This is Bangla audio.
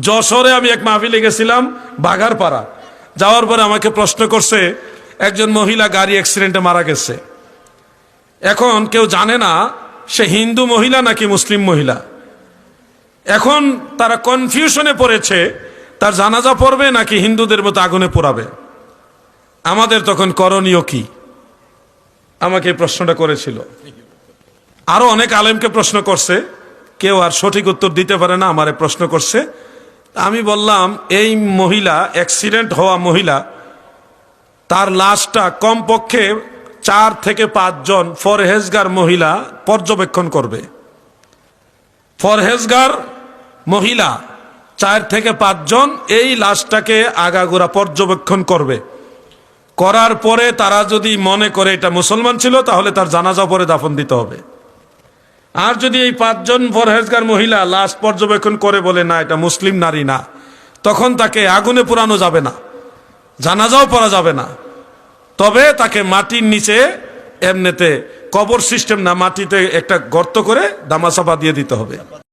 যশোরে আমি এক মাহফিলে গেছিলাম বাগারপাড়া যাওয়ার পরে আমাকে প্রশ্ন করছে, একজন মহিলা গাড়ি অ্যাক্সিডেন্টে মারা গেছে। এখন কেউ জানে না, সে হিন্দু মহিলা নাকি মুসলিম মহিলা? এখন তারা কনফিউশনে পড়েছে, তার জানাজা পড়বে নাকি হিন্দুদের মতো আগুনে পোড়াবে? আমাদের তখন করণীয় কি? আমাকে প্রশ্নটা করেছিল। আরও অনেক আলেমকে প্রশ্ন করছে, কেউ আর সঠিক উত্তর দিতে পারে না, আমারে প্রশ্ন করছে আমি বললাম, এই মহিলা অ্যাক্সিডেন্ট হওয়া মহিলা, তার লাশটা কমপক্ষে চার থেকে পাঁচজন ফরহেজগার মহিলা পর্যবেক্ষণ করবে। ফরহেজগার মহিলা, চার থেকে পাঁচজন এই লাশটাকে আগাগোড়া পর্যবেক্ষণ করবে। করার পরে তারা যদি মনে করে এটা মুসলমান ছিল, তাহলে তার জানাজা পরে দাফন দিতে হবে। আর যদি এই পাঁচজন ফরহেজগার মহিলা লাশ পর্যবেক্ষণ করে বলে, না, এটা মুসলিম নারী না, তখন তাকে আগুনে পোড়ানো যাবে না, জানাজাও পড়া যাবে না। তবে তাকে মাটির নিচে এমনিতে কবর সিস্টেম না, মাটিতে একটা গর্ত করে দামাচাপা দিয়ে দিতে হবে।